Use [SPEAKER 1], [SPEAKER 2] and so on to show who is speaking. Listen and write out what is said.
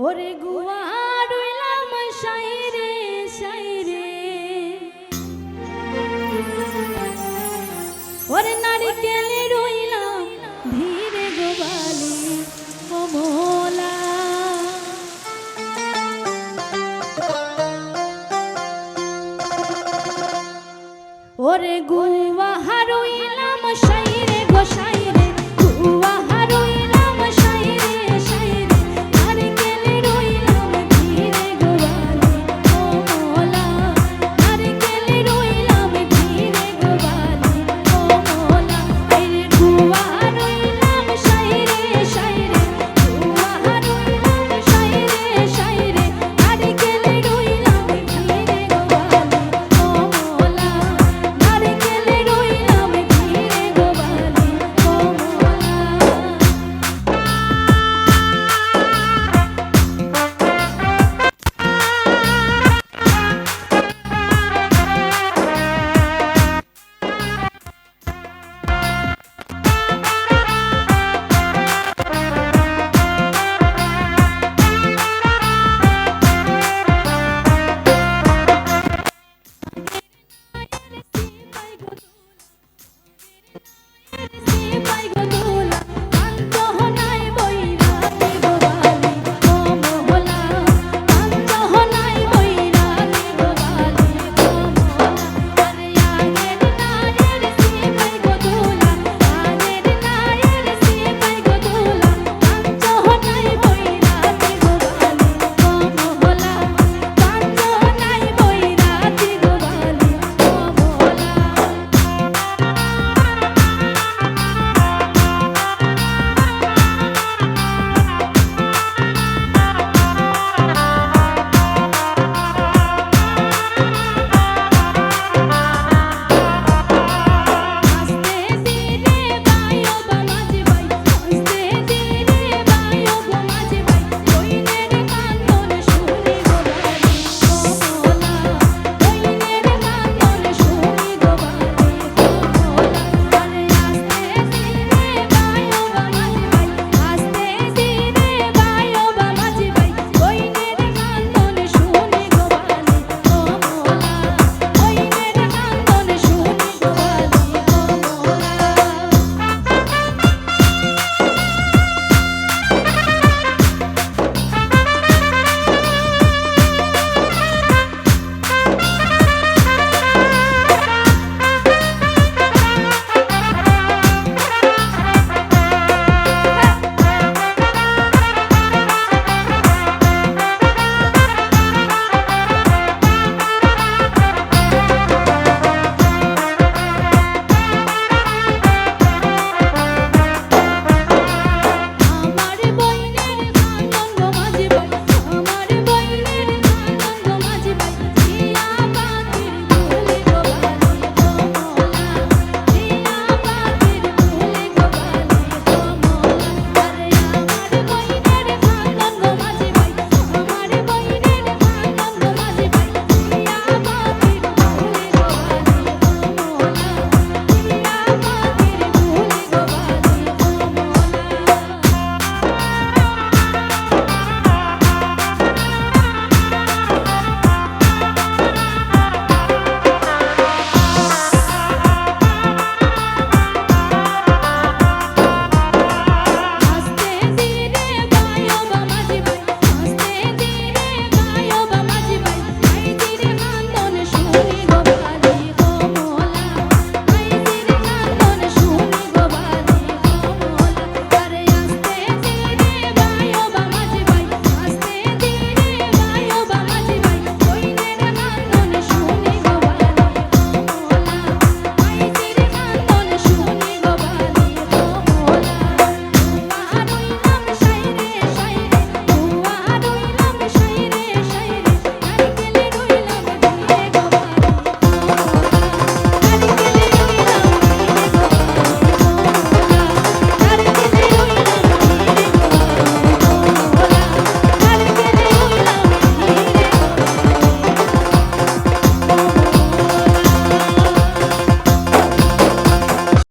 [SPEAKER 1] ওরে গুয়া সাইরে সাইরে ওরে নারিকেলে রইলাম ধীরে গোবালি কমলা ওরে গুয়া